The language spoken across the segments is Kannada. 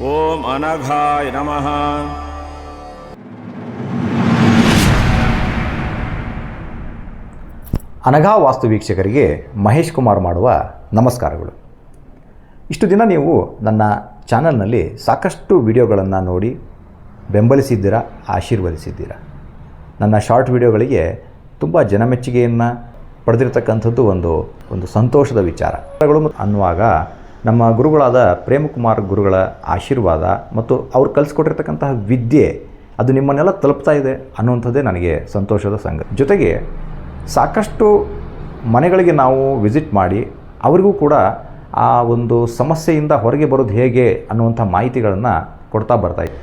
ಓಂ ಅನಘಾಯ ನಮಃ. ಅನಘಾ ವಾಸ್ತು ವೀಕ್ಷಕರಿಗೆ ಮಹೇಶ್ ಕುಮಾರ್ ಮಾಡುವ ನಮಸ್ಕಾರಗಳು. ಇಷ್ಟು ದಿನ ನೀವು ನನ್ನ ಚಾನಲ್ನಲ್ಲಿ ಸಾಕಷ್ಟು ವಿಡಿಯೋಗಳನ್ನು ನೋಡಿ ಬೆಂಬಲಿಸಿದ್ದೀರಾ, ಆಶೀರ್ವದಿಸಿದ್ದೀರಾ? ನನ್ನ ಶಾರ್ಟ್ ವಿಡಿಯೋಗಳಿಗೆ ತುಂಬ ಜನಮೆಚ್ಚುಗೆಯನ್ನು ಪಡೆದಿರತಕ್ಕಂಥದ್ದು ಒಂದು ಒಂದು ಸಂತೋಷದ ವಿಚಾರಗಳು ಅನ್ನುವಾಗ ನಮ್ಮ ಗುರುಗಳಾದ ಪ್ರೇಮಕುಮಾರ್ ಗುರುಗಳ ಆಶೀರ್ವಾದ ಮತ್ತು ಅವ್ರು ಕಲಿಸ್ಕೊಟ್ಟಿರ್ತಕ್ಕಂತಹ ವಿದ್ಯೆ, ಅದು ನಿಮ್ಮನ್ನೆಲ್ಲ ತಲುಪ್ತಾ ಇದೆ ಅನ್ನುವಂಥದ್ದೇ ನನಗೆ ಸಂತೋಷದ ಸಂಗತಿ. ಜೊತೆಗೆ ಸಾಕಷ್ಟು ಮನೆಗಳಿಗೆ ನಾವು ವಿಸಿಟ್ ಮಾಡಿ ಅವರಿಗೂ ಕೂಡ ಆ ಒಂದು ಸಮಸ್ಯೆಯಿಂದ ಹೊರಗೆ ಬರೋದು ಹೇಗೆ ಅನ್ನುವಂಥ ಮಾಹಿತಿಗಳನ್ನು ಕೊಡ್ತಾ ಬರ್ತಾ ಇದೆ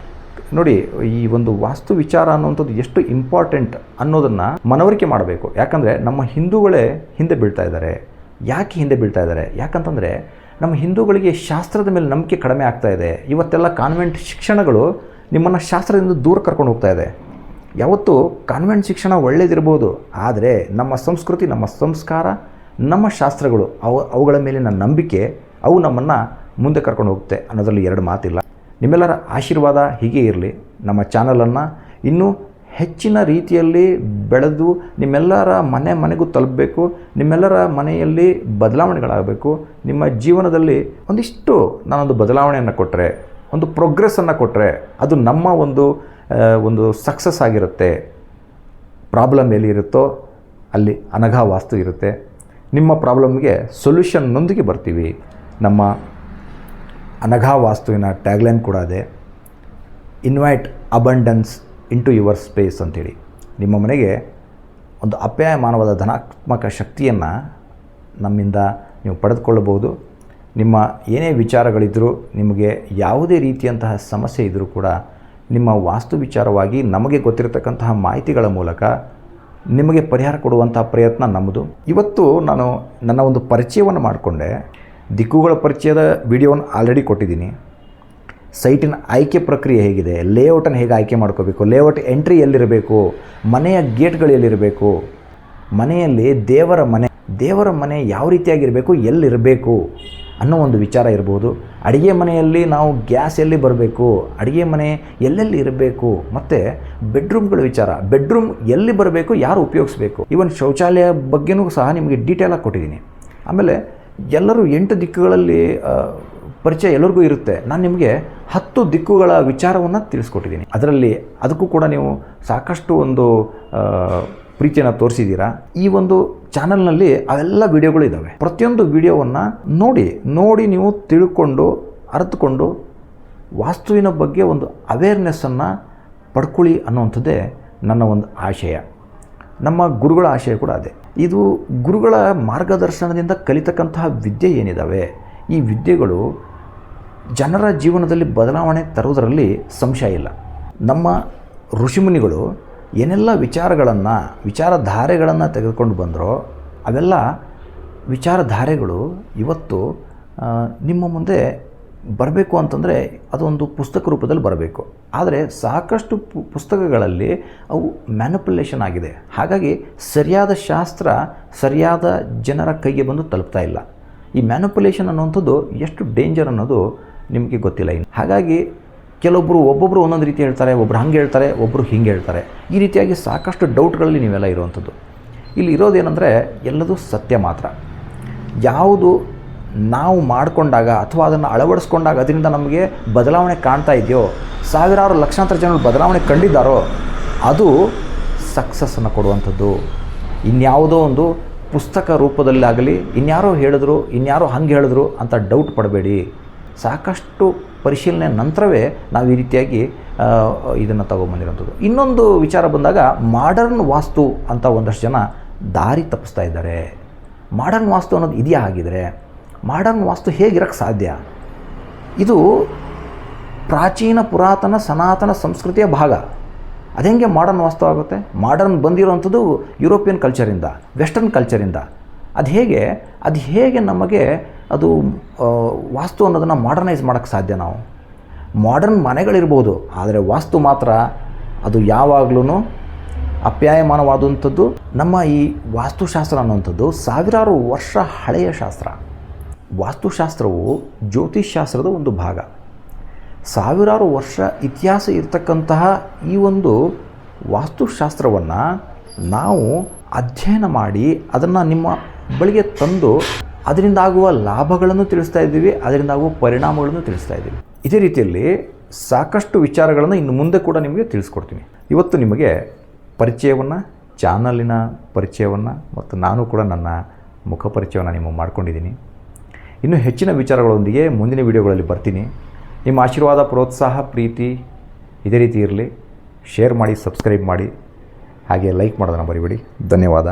ನೋಡಿ, ಈ ಒಂದು ವಾಸ್ತು ವಿಚಾರ ಅನ್ನುವಂಥದ್ದು ಎಷ್ಟು ಇಂಪಾರ್ಟೆಂಟ್ ಅನ್ನೋದನ್ನು ಮನವರಿಕೆ ಮಾಡಬೇಕು. ಯಾಕಂದರೆ ನಮ್ಮ ಹಿಂದೂಗಳೇ ಹಿಂದೆ ಬೀಳ್ತಾ ಇದ್ದಾರೆ. ಯಾಕೆ ಹಿಂದೆ ಬೀಳ್ತಾ ಇದ್ದಾರೆ? ಯಾಕಂತಂದರೆ ನಮ್ಮ ಹಿಂದೂಗಳಿಗೆ ಶಾಸ್ತ್ರದ ಮೇಲೆ ನಂಬಿಕೆ ಕಡಿಮೆ ಆಗ್ತಾ ಇದೆ. ಇವತ್ತೆಲ್ಲ ಕಾನ್ವೆಂಟ್ ಶಿಕ್ಷಣಗಳು ನಿಮ್ಮನ್ನು ಶಾಸ್ತ್ರದಿಂದ ದೂರ ಕರ್ಕೊಂಡು ಹೋಗ್ತಾ ಇದೆ. ಯಾವತ್ತೂ ಕಾನ್ವೆಂಟ್ ಶಿಕ್ಷಣ ಒಳ್ಳೇದಿರ್ಬೋದು, ಆದರೆ ನಮ್ಮ ಸಂಸ್ಕೃತಿ, ನಮ್ಮ ಸಂಸ್ಕಾರ, ನಮ್ಮ ಶಾಸ್ತ್ರಗಳು ಅವು, ಅವುಗಳ ಮೇಲಿನ ನಂಬಿಕೆ, ಅವು ನಮ್ಮನ್ನು ಮುಂದೆ ಕರ್ಕೊಂಡು ಹೋಗುತ್ತೆ ಅನ್ನೋದರಲ್ಲಿ ಎರಡು ಮಾತಿಲ್ಲ. ನಿಮ್ಮೆಲ್ಲರ ಆಶೀರ್ವಾದ ಹೀಗೆ ಇರಲಿ. ನಮ್ಮ ಚಾನಲನ್ನು ಇನ್ನೂ ಹೆಚ್ಚಿನ ರೀತಿಯಲ್ಲಿ ಬೆಳೆದು ನಿಮ್ಮೆಲ್ಲರ ಮನೆ ಮನೆಗೂ ತಲುಪಬೇಕು, ನಿಮ್ಮೆಲ್ಲರ ಮನೆಯಲ್ಲಿ ಬದಲಾವಣೆಗಳಾಗಬೇಕು, ನಿಮ್ಮ ಜೀವನದಲ್ಲಿ ಒಂದಿಷ್ಟು ನಾನೊಂದು ಬದಲಾವಣೆಯನ್ನು ಕೊಟ್ಟರೆ ಒಂದು ಪ್ರೋಗ್ರೆಸ್ಸನ್ನು ಕೊಟ್ಟರೆ ಅದು ನಮ್ಮ ಒಂದು ಒಂದು ಸಕ್ಸಸ್ ಆಗಿರುತ್ತೆ. ಪ್ರಾಬ್ಲಮ್ ಎಲ್ಲಿ ಇರುತ್ತೋ ಅಲ್ಲಿ ಅನಘಾ ವಾಸ್ತು ಇರುತ್ತೆ. ನಿಮ್ಮ ಪ್ರಾಬ್ಲಮ್ಗೆ ಸೊಲ್ಯೂಷನ್ನೊಂದಿಗೆ ಬರ್ತೀವಿ. ನಮ್ಮ ಅನಘಾ ವಾಸ್ತುವಿನ ಟ್ಯಾಗ್ಲೈನ್ ಕೂಡ ಅದೇ. Invite abundance into your space ಅಂಥೇಳಿ ನಿಮ್ಮ ಮನೆಗೆ ಒಂದು ಅಪ್ಯಾಯಮಾನವಾದ ಧನಾತ್ಮಕ ಶಕ್ತಿಯನ್ನು ನಮ್ಮಿಂದ ನೀವು ಪಡೆದುಕೊಳ್ಳಬಹುದು. ನಿಮ್ಮ ಏನೇ ವಿಚಾರಗಳಿದ್ದರೂ ನಿಮಗೆ ಯಾವುದೇ ರೀತಿಯಂತಹ ಸಮಸ್ಯೆ ಇದ್ದರೂ ಕೂಡ ನಿಮ್ಮ ವಾಸ್ತು ವಿಚಾರವಾಗಿ ನಮಗೆ ಗೊತ್ತಿರತಕ್ಕಂತಹ ಮಾಹಿತಿಗಳ ಮೂಲಕ ನಿಮಗೆ ಪರಿಹಾರ ಕೊಡುವಂಥ ಪ್ರಯತ್ನ ನಮ್ಮದು. ಇವತ್ತು ನಾನು ನನ್ನ ಒಂದು ಪರಿಚಯವನ್ನು ಮಾಡಿಕೊಂಡೆ. ದಿಕ್ಕುಗಳ ಪರಿಚಯದ ವಿಡಿಯೋವನ್ನು ಆಲ್ರೆಡಿ ಕೊಟ್ಟಿದ್ದೀನಿ. ಸೈಟಿನ ಆಯ್ಕೆ ಪ್ರಕ್ರಿಯೆ ಹೇಗಿದೆ ಲೇಔಟನ್ನು ಹೇಗೆ ಆಯ್ಕೆ ಮಾಡ್ಕೋಬೇಕು ಲೇಔಟ್ ಎಂಟ್ರಿ ಎಲ್ಲಿರಬೇಕು, ಮನೆಯ ಗೇಟ್ಗಳು ಎಲ್ಲಿರಬೇಕು, ಮನೆಯಲ್ಲಿ ದೇವರ ಮನೆ ದೇವರ ಮನೆ ಯಾವ ರೀತಿಯಾಗಿರಬೇಕು, ಎಲ್ಲಿರಬೇಕು ಅನ್ನೋ ಒಂದು ವಿಚಾರ ಇರ್ಬೋದು. ಅಡುಗೆ ಮನೆಯಲ್ಲಿ ನಾವು ಗ್ಯಾಸ್ ಎಲ್ಲಿ ಬರಬೇಕು, ಅಡುಗೆ ಮನೆ ಎಲ್ಲೆಲ್ಲಿ ಇರಬೇಕು, ಮತ್ತು ಬೆಡ್ರೂಮ್ಗಳ ವಿಚಾರ ಬೆಡ್ರೂಮ್ ಎಲ್ಲಿ ಬರಬೇಕು, ಯಾರು ಉಪಯೋಗಿಸ್ಬೇಕು ಈವನ್ ಶೌಚಾಲಯ ಬಗ್ಗೆನೂ ಸಹ ನಿಮಗೆ ಡೀಟೇಲಾಗಿ ಕೊಟ್ಟಿದ್ದೀನಿ. ಆಮೇಲೆ ಎಲ್ಲರೂ ಎಂಟು ದಿಕ್ಕುಗಳಲ್ಲಿ ಪರಿಚಯ ಎಲ್ಲರಿಗೂ ಇರುತ್ತೆ. ನಾನು ನಿಮಗೆ ಹತ್ತು ದಿಕ್ಕುಗಳ ವಿಚಾರವನ್ನು ತಿಳಿಸ್ಕೊಟ್ಟಿದ್ದೀನಿ ಅದರಲ್ಲಿ ಅದಕ್ಕೂ ಕೂಡ ನೀವು ಸಾಕಷ್ಟು ಒಂದು ಪ್ರೀತಿಯನ್ನು ತೋರಿಸಿದ್ದೀರಾ ಈ ಒಂದು ಚಾನಲ್ನಲ್ಲಿ ಅವೆಲ್ಲ ವಿಡಿಯೋಗಳು ಇದ್ದಾವೆ ಪ್ರತಿಯೊಂದು ವಿಡಿಯೋವನ್ನು ನೋಡಿ ನೋಡಿ ನೀವು ತಿಳ್ಕೊಂಡು ಅರ್ಥಕೊಂಡು ವಾಸ್ತುವಿನ ಬಗ್ಗೆ ಒಂದು ಅವೇರ್ನೆಸ್ಸನ್ನು ಪಡ್ಕೊಳ್ಳಿ ಅನ್ನುವಂಥದ್ದೇ ನನ್ನ ಒಂದು ಆಶಯ. ನಮ್ಮ ಗುರುಗಳ ಆಶಯ ಕೂಡ ಅದೇ. ಇದು ಗುರುಗಳ ಮಾರ್ಗದರ್ಶನದಿಂದ ಕಲಿತಕ್ಕಂತಹ ವಿದ್ಯೆ ಏನಿದ್ದಾವೆ ಈ ವಿದ್ಯೆಗಳು ಜನರ ಜೀವನದಲ್ಲಿ ಬದಲಾವಣೆ ತರುವುದರಲ್ಲಿ ಸಂಶಯ ಇಲ್ಲ. ನಮ್ಮ ಋಷಿಮುನಿಗಳು ಏನೆಲ್ಲ ವಿಚಾರಗಳನ್ನು, ವಿಚಾರಧಾರೆಗಳನ್ನು ತೆಗೆದುಕೊಂಡು ಬಂದರೋ, ಅವೆಲ್ಲ ವಿಚಾರಧಾರೆಗಳು ಇವತ್ತು ನಿಮ್ಮ ಮುಂದೆ ಬರಬೇಕು ಅಂತಂದರೆ ಅದೊಂದು ಪುಸ್ತಕ ರೂಪದಲ್ಲಿ ಬರಬೇಕು. ಆದರೆ ಸಾಕಷ್ಟು ಪುಸ್ತಕಗಳಲ್ಲಿ ಅವು ಮ್ಯಾನುಪುಲೇಷನ್ ಆಗಿದೆ. ಹಾಗಾಗಿ ಸರಿಯಾದ ಶಾಸ್ತ್ರ, ಸರಿಯಾದ ಜನರ ಕೈಗೆ ಬಂದು ತಲುಪ್ತಾ ಇಲ್ಲ. ಈ ಮ್ಯಾನುಪುಲೇಷನ್ ಅನ್ನುವಂಥದ್ದು ಎಷ್ಟು ಡೇಂಜರ್ ಅನ್ನೋದು ನಿಮಗೆ ಗೊತ್ತಿಲ್ಲ ಇನ್ನು. ಹಾಗಾಗಿ ಕೆಲವೊಬ್ಬರು ಒಬ್ಬೊಬ್ಬರು ಒಂದೊಂದು ರೀತಿ ಹೇಳ್ತಾರೆ ಒಬ್ಬರು ಹಂಗೆ ಹೇಳ್ತಾರೆ ಒಬ್ಬರು ಹಿಂಗೆ ಹೇಳ್ತಾರೆ. ಈ ರೀತಿಯಾಗಿ ಸಾಕಷ್ಟು ಡೌಟ್ಗಳಲ್ಲಿ ನೀವೆಲ್ಲ ಇರುವಂಥದ್ದು. ಇಲ್ಲಿ ಇರೋದೇನೆಂದರೆ ಎಲ್ಲದೂ ಸತ್ಯ ಮಾತ್ರ. ಯಾವುದು ನಾವು ಮಾಡಿಕೊಂಡಾಗ ಅಥವಾ ಅದನ್ನು ಅಳವಡಿಸ್ಕೊಂಡಾಗ ಅದರಿಂದ ನಮಗೆ ಬದಲಾವಣೆ ಕಾಣ್ತಾ ಇದೆಯೋ, ಸಾವಿರಾರು ಲಕ್ಷಾಂತರ ಜನರು ಬದಲಾವಣೆ ಕಂಡಿದ್ದಾರೋ, ಅದು ಸಕ್ಸಸ್ಸನ್ನು ಕೊಡುವಂಥದ್ದು. ಇನ್ಯಾವುದೋ ಒಂದು ಪುಸ್ತಕ ರೂಪದಲ್ಲಾಗಲಿ, ಇನ್ಯಾರೋ ಹೇಳಿದ್ರು, ಇನ್ಯಾರೋ ಹಂಗೆ ಹೇಳಿದ್ರು ಅಂತ ಡೌಟ್ ಪಡಬೇಡಿ. ಸಾಕಷ್ಟು ಪರಿಶೀಲನೆ ನಂತರವೇ ನಾವು ಈ ರೀತಿಯಾಗಿ ಇದನ್ನು ತಗೊಂಬಂದಿರೋಂಥದ್ದು ಇನ್ನೊಂದು ವಿಚಾರ ಬಂದಾಗ ಮಾಡರ್ನ್ ವಾಸ್ತು ಅಂತ ಒಂದಷ್ಟು ಜನ ದಾರಿ ತಪ್ಪಿಸ್ತಾ ಇದ್ದಾರೆ. ಮಾಡರ್ನ್ ವಾಸ್ತು ಅನ್ನೋದು ಇದೆಯಾ ಆಗಿದರೆ ಮಾಡರ್ನ್ ವಾಸ್ತು ಹೇಗಿರೋಕ್ಕೆ ಸಾಧ್ಯ? ಇದು ಪ್ರಾಚೀನ ಪುರಾತನ ಸನಾತನ ಸಂಸ್ಕೃತಿಯ ಭಾಗ. ಅದೆಂಗೆ ಮಾಡರ್ನ್ ವಾಸ್ತು ಆಗುತ್ತೆ? ಮಾಡರ್ನ್ ಬಂದಿರೋವಂಥದ್ದು ಯುರೋಪಿಯನ್ ಕಲ್ಚರಿಂದ ವೆಸ್ಟರ್ನ್ ಕಲ್ಚರಿಂದ ಅದು ಹೇಗೆ? ಅದು ಹೇಗೆ ನಮಗೆ ಅದು ವಾಸ್ತು ಅನ್ನೋದನ್ನು ಮಾಡರ್ನೈಸ್ ಮಾಡೋಕ್ಕೆ ಸಾಧ್ಯ ನಾವು. ಮಾಡರ್ನ್ ಮನೆಗಳಿರ್ಬೋದು, ಆದರೆ ವಾಸ್ತು ಮಾತ್ರ ಅದು ಯಾವಾಗಲೂ ಅಪ್ಯಾಯಮಾನವಾದಂಥದ್ದು. ನಮ್ಮ ಈ ವಾಸ್ತುಶಾಸ್ತ್ರ ಅನ್ನುವಂಥದ್ದು ಸಾವಿರಾರು ವರ್ಷ ಹಳೆಯ ಶಾಸ್ತ್ರ. ವಾಸ್ತುಶಾಸ್ತ್ರವು ಜ್ಯೋತಿಷಾಸ್ತ್ರದ ಒಂದು ಭಾಗ. ಸಾವಿರಾರು ವರ್ಷ ಇತಿಹಾಸ ಇರತಕ್ಕಂತಹ ಈ ಒಂದು ವಾಸ್ತುಶಾಸ್ತ್ರವನ್ನು ನಾವು ಅಧ್ಯಯನ ಮಾಡಿ ಅದನ್ನು ನಿಮ್ಮ ಬಳಿಗೆ ತಂದು ಅದರಿಂದ ಆಗುವ ಲಾಭಗಳನ್ನು ತಿಳಿಸ್ತಾ ಇದ್ದೀವಿ ಅದರಿಂದ ಆಗುವ ಪರಿಣಾಮಗಳನ್ನು ತಿಳಿಸ್ತಾ ಇದ್ದೀವಿ. ಇದೇ ರೀತಿಯಲ್ಲಿ ಸಾಕಷ್ಟು ವಿಚಾರಗಳನ್ನು ಇನ್ನು ಮುಂದೆ ಕೂಡ ನಿಮಗೆ ತಿಳಿಸ್ಕೊಡ್ತೀನಿ. ಇವತ್ತು ನಿಮಗೆ ಪರಿಚಯವನ್ನು, ಚಾನಲಿನ ಪರಿಚಯವನ್ನು ಮತ್ತು ನಾನು ಕೂಡ ನನ್ನ ಮುಖ ಪರಿಚಯವನ್ನು ನಿಮಗೆ ಮಾಡ್ಕೊಂಡಿದ್ದೀನಿ. ಇನ್ನೂ ಹೆಚ್ಚಿನ ವಿಚಾರಗಳೊಂದಿಗೆ ಮುಂದಿನ ವಿಡಿಯೋಗಳಲ್ಲಿ ಬರ್ತೀನಿ. ನಿಮ್ಮ ಆಶೀರ್ವಾದ, ಪ್ರೋತ್ಸಾಹ, ಪ್ರೀತಿ ಇದೇ ರೀತಿ ಇರಲಿ. ಶೇರ್ ಮಾಡಿ, ಸಬ್ಸ್ಕ್ರೈಬ್ ಮಾಡಿ. ಹಾಗೆ ಲೈಕ್ ಮಾಡೋದನ್ನು ಬರಿಬೇಡಿ ಧನ್ಯವಾದ.